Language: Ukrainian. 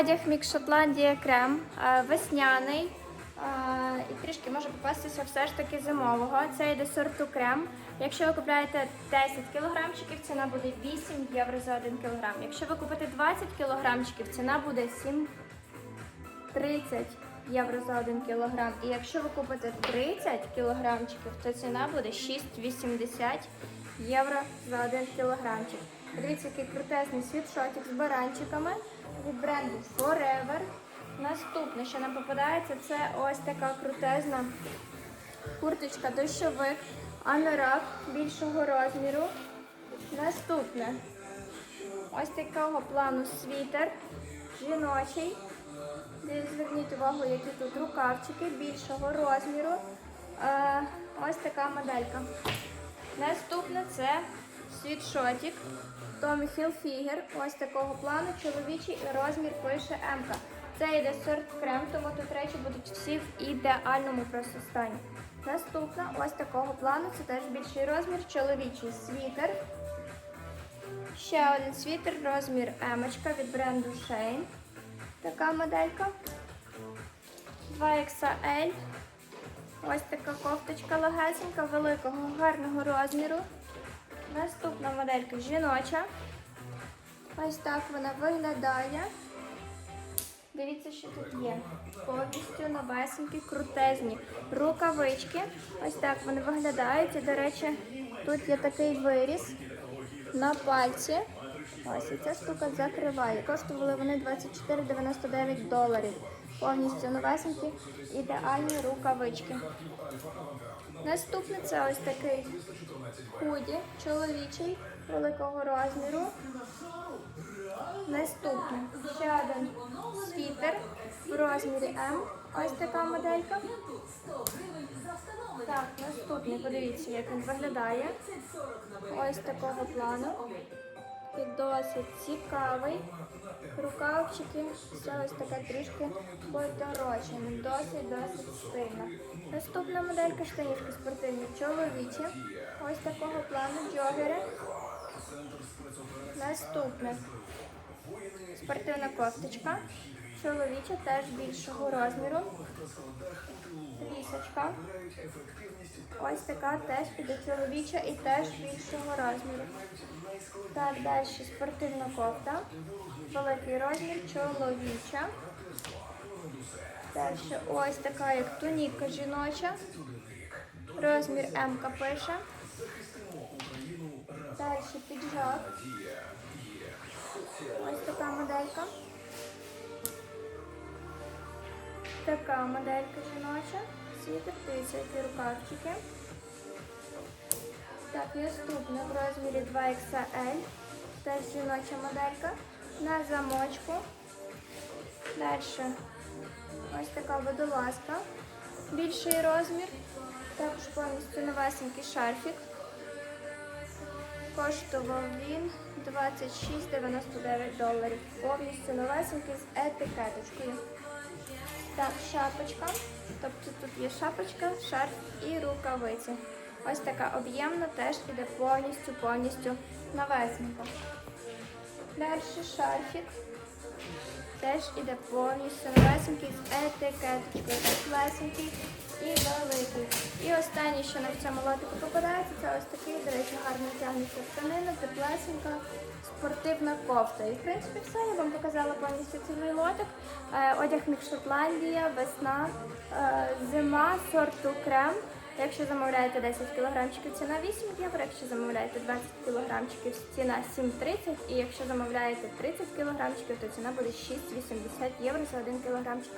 Одяг Мікс Шотландія крем е, весняний е, і трішки може попастися все ж таки зимового. Це йде сорту крем. Якщо ви купляєте 10 кілограмчиків, ціна буде 8 євро за 1 кілограм. Якщо ви купите 20 кілограмчиків, ціна буде 7,30 євро за 1 кілограм. І якщо ви купите 30 кілограмчиків, то ціна буде 6,80 євро за 1 кілограмчик. Дивіться, який крутезний світшотик з баранчиками від бренду Forever. Наступне, що нам попадається, це ось така крутезна курточка дощовик анорак більшого розміру. Наступне ось такого плану світер жіночий. Зверніть увагу, які тут рукавчики більшого розміру. Е, ось така моделька. Наступне це світшотик Tommy Hilfiger. Ось такого плану. Чоловічий розмір пише М. Це йде сорт крем, тому тут речі будуть всі в ідеальному просто стані. Наступна ось такого плану. Це теж більший розмір. Чоловічий світер. Ще один світер, розмір Емочка від бренду Shane. Така моделька. 2XL. Ось така кофточка легесенька, великого, гарного розміру. Наступна моделька жіноча. Ось так вона виглядає. Дивіться, що тут є. Повністю новесенькі, крутезні рукавички. Ось так вони виглядають. І, до речі, тут є такий виріз на пальці. Ось і ця штука закриває. Коштували вони 24,99 доларів. Повністю новесенькі, ідеальні рукавички. Наступне це ось такий худі, чоловічий, великого розміру. Наступне ще один світер в розмірі М. Ось така моделька. Так, наступний, подивіться, як він виглядає. Ось такого плану. І досить цікавий. Рукавчики, все ось таке трішки поторочене, досить досить стильно. Наступна моделька штанішки спортивні чоловічі. Ось такого плану джогери. Наступне спортивна кофточка. Чоловіча теж більшого розміру. Трісочка. Ось така теж піде чоловіча і теж більшого розміру. Так, далі спортивна кофта. Великий розмір чоловіча. Далі ось така як туніка жіноча. Розмір М пише. Далі піджак. Ось така моделька. Така моделька жіноча. Світер, дивіться, які рукавчики. Так, наступна в розмірі 2XL. Теж жіноча моделька. На замочку. Далі ось така водолазка. Більший розмір. Також повністю новесенький шарфік. Коштував він 26,99 доларів. Повністю новесенький з етикеточкою. Так, шапочка. Тобто тут є шапочка, шарф і рукавиці. Ось така об'ємна, теж іде повністю, повністю новесенька. Далі шарфік. Теж іде повністю новесенький з етикеточкою. Теплесенький і великий. І останнє, що на цьому лотику попадається, це ось такий, до речі, гарно тягнеться тканина, теплесенька, спортивна кофта. І в принципі все, я вам показала повністю цілий лотик. Е, Одяг Мікс Шотландія, весна, е, зима, сорту крем. Якщо замовляєте 10 кілограмчиків, ціна 8 євро. Якщо замовляєте 20 кілограмчиків, ціна 7,30. І якщо замовляєте 30 кілограмчиків, то ціна буде 6,80 євро за 1 кілограмчик.